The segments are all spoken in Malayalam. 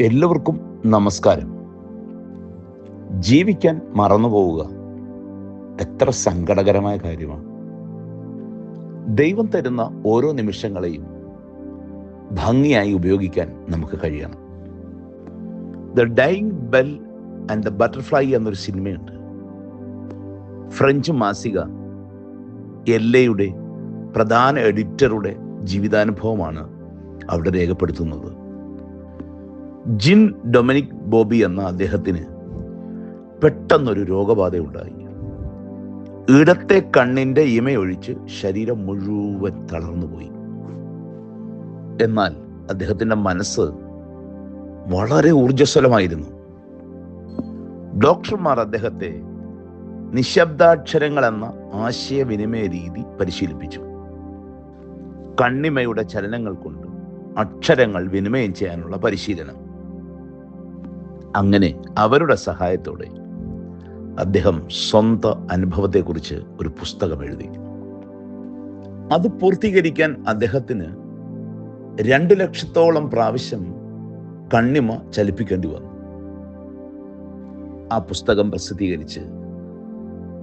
എല്ലാവർക്കും നമസ്കാരം. ജീവിക്കാൻ മറന്നു പോവുക എത്ര സങ്കടകരമായ കാര്യമാണ്. ദൈവം തരുന്ന ഓരോ നിമിഷങ്ങളെയും ഭംഗിയായി ഉപയോഗിക്കാൻ നമുക്ക് കഴിയണം. The dying bell and the butterfly എന്നൊരു സിനിമയുണ്ട്. ഫ്രഞ്ച് മാസിക എല്ലയുടെ പ്രധാന എഡിറ്ററുടെ ജീവിതാനുഭവമാണ് അവിടെ രേഖപ്പെടുത്തുന്നത്. ജിൻ ഡൊമിനിക് ബോബി എന്ന അദ്ദേഹത്തിന് പെട്ടെന്നൊരു രോഗബാധയുണ്ടായി. ഇടത്തെ കണ്ണിന്റെ ഇമയൊഴിച്ച് ശരീരം മുഴുവൻ തളർന്നുപോയി. എന്നാൽ അദ്ദേഹത്തിന്റെ മനസ്സ് വളരെ ഊർജസ്വലമായിരുന്നു ഡോക്ടർമാർ അദ്ദേഹത്തെ നിശബ്ദാക്ഷരങ്ങൾ എന്ന ആശയവിനിമയ രീതി പരിശീലിപ്പിച്ചു. കണ്ണിമയുടെ ചലനങ്ങൾ കൊണ്ട് അക്ഷരങ്ങൾ വിനിമയം ചെയ്യാനുള്ള പരിശീലനം. അങ്ങനെ അവരുടെ സഹായത്തോടെ അദ്ദേഹം സ്വന്ത അനുഭവത്തെക്കുറിച്ച് ഒരു പുസ്തകം എഴുതി. അത് പൂർത്തീകരിക്കാൻ അദ്ദേഹത്തിന് രണ്ട് ലക്ഷത്തോളം പ്രാവശ്യം കണ്ണിമ ചലിപ്പിക്കേണ്ടി വന്നു. ആ പുസ്തകം പ്രസിദ്ധീകരിച്ച്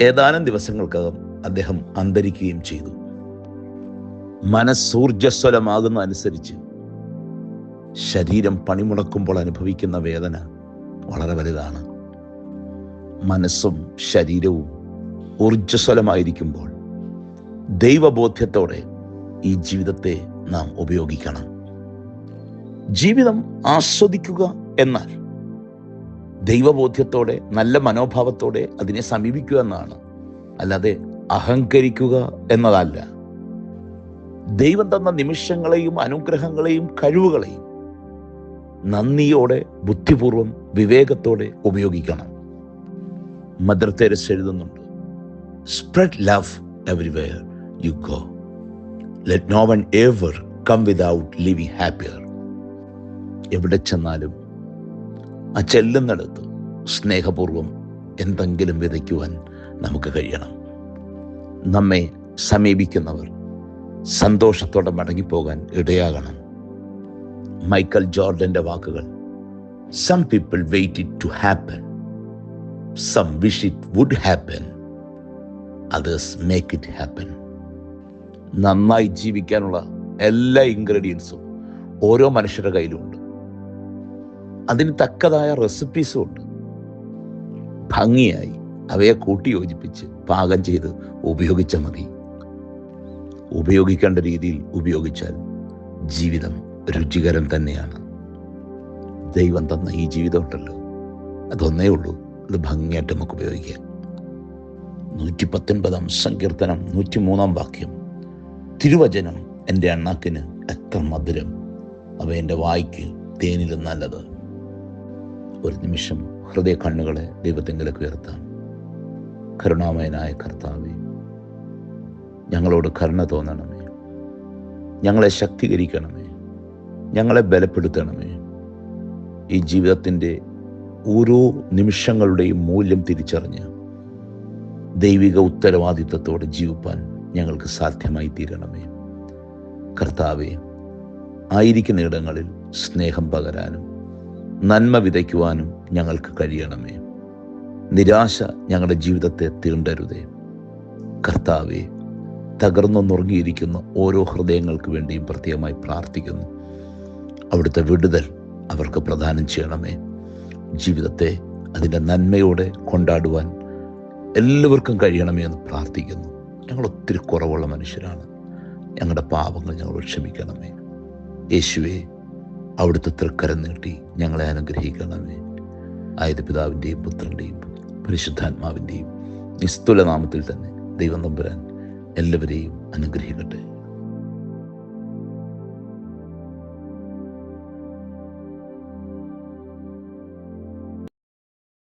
ഏതാനും ദിവസങ്ങൾക്കകം അദ്ദേഹം അന്തരിക്കുകയും ചെയ്തു. മനസ്സൂർജസ്വലമാകുന്ന അനുസരിച്ച് ശരീരം പണിമുടക്കുമ്പോൾ അനുഭവിക്കുന്ന വേദന വളരെ വലുതാണ്. മനസ്സും ശരീരവും ഊർജസ്വലമായിരിക്കുമ്പോൾ ദൈവബോധ്യത്തോടെ ഈ ജീവിതത്തെ നാം ഉപയോഗിക്കണം. ജീവിതം ആസ്വദിക്കുക എന്നാൽ ദൈവബോധ്യത്തോടെ നല്ല മനോഭാവത്തോടെ അതിനെ സമീപിക്കുക എന്നാണ്. അല്ലാതെ അഹങ്കരിക്കുക എന്നതല്ല. ദൈവം തന്ന നിമിഷങ്ങളെയും അനുഗ്രഹങ്ങളെയും കഴിവുകളെയും നന്ദിയോടെ ബുദ്ധിപൂർവം വിവേകത്തോടെ ഉപയോഗിക്കണം. മദർ തെരസ് എഴുതുന്നുണ്ട് spread love everywhere you go let no one ever come without leaving happier എവിടെ ചെന്നാലും ആ ചെല്ലുന്നിടത്ത് സ്നേഹപൂർവം എന്തെങ്കിലും വിതയ്ക്കുവാൻ നമുക്ക് കഴിയണം. നമ്മെ സമീപിക്കുന്നവർ സന്തോഷത്തോടെ മടങ്ങിപ്പോകാൻ ഇടയാകണം. മൈക്കൽ ജോർഡന്റെ വാക്കുകൾ. Some people wait it to happen some wish it would happen others make it happen നന്നായി ജീവിക്കാനുള്ള എല്ലാ ഇൻഗ്രീഡിയൻസും ഓരോ മനുഷ്യരുടെ കയ്യിലുണ്ട്. അതിന് തക്കതായ റെസിപ്പീസും ഉണ്ട്. ഭംഗിയായി അവയെ കൂട്ടി യോജിപ്പിച്ച് പാകം ചെയ്ത് ഉപയോഗിച്ചാൽ മതി. ഉപയോഗിക്കേണ്ട രീതിയിൽ ഉപയോഗിച്ചാൽ ജീവിതം രുചികരം തന്നെയാണ്. ദൈവം തന്ന ഈ ജീവിതം ഉണ്ടല്ലോ. അതൊന്നേ ഉള്ളൂ. അത് ഭംഗിയായിട്ട് നമുക്ക് ഉപയോഗിക്കാം. നൂറ്റി പത്തൊൻപതാം സങ്കീർത്തനം നൂറ്റി മൂന്നാം വാക്യം. തിരുവചനം എന്റെ അണ്ണാക്കിന് എത്ര മധുരം. അവ എന്റെ വായിക്ക് തേനിലും നല്ലത്. ഒരു നിമിഷം ഹൃദയ കണ്ണുകളെ ദൈവത്തെങ്കിലേക്ക് ഉയർത്താം. കരുണാമയനായ കർത്താവേ ഞങ്ങളോട് കരുണ തോന്നണമേ. ഞങ്ങളെ ശക്തീകരിക്കണമേ. ഞങ്ങളെ ബലപ്പെടുത്തണമേ. ഈ ജീവിതത്തിന്റെ ഓരോ നിമിഷങ്ങളുടെയും മൂല്യം തിരിച്ചറിഞ്ഞ് ദൈവിക ഉത്തരവാദിത്വത്തോടെ ജീവിപ്പാൻ ഞങ്ങൾക്ക് സാധ്യമായി തീരണമേ. കർത്താവെ ആയിരിക്കുന്ന ഇടങ്ങളിൽ സ്നേഹം പകരാനും നന്മ വിതയ്ക്കുവാനും ഞങ്ങൾക്ക് കഴിയണമേ. നിരാശ ഞങ്ങളുടെ ജീവിതത്തെ തീണ്ടരുതേ. കർത്താവെ തകർന്നു നുറങ്ങിയിരിക്കുന്ന ഓരോ ഹൃദയങ്ങൾക്ക് വേണ്ടിയും പ്രത്യേകമായി പ്രാർത്ഥിക്കുന്നു. അവിടുത്തെ വിടുതൽ അവർക്ക് പ്രദാനം ചെയ്യണമേ. ജീവിതത്തെ അതിന്റെ നന്മയോടെ കൊണ്ടാടുവാൻ എല്ലാവർക്കും കഴിയണമേ എന്ന് പ്രാർത്ഥിക്കുന്നു. ഞങ്ങൾ ഒത്തിരി കുറവുള്ള മനുഷ്യരാണ്. ഞങ്ങളുടെ പാപങ്ങൾ ഞങ്ങൾ ക്ഷമിക്കണമേ. യേശുവെ അവിടുത്തെ തൃക്കരം നീട്ടി ഞങ്ങളെ അനുഗ്രഹിക്കണമേ. ആയത് പിതാവിന്റെയും പുത്രന്റെയും പരിശുദ്ധാത്മാവിന്റെയും നിസ്തുല നാമത്തിൽ തന്നെ ദൈവം നമ്പുരാൻ എല്ലാവരെയും അനുഗ്രഹിക്കട്ടെ.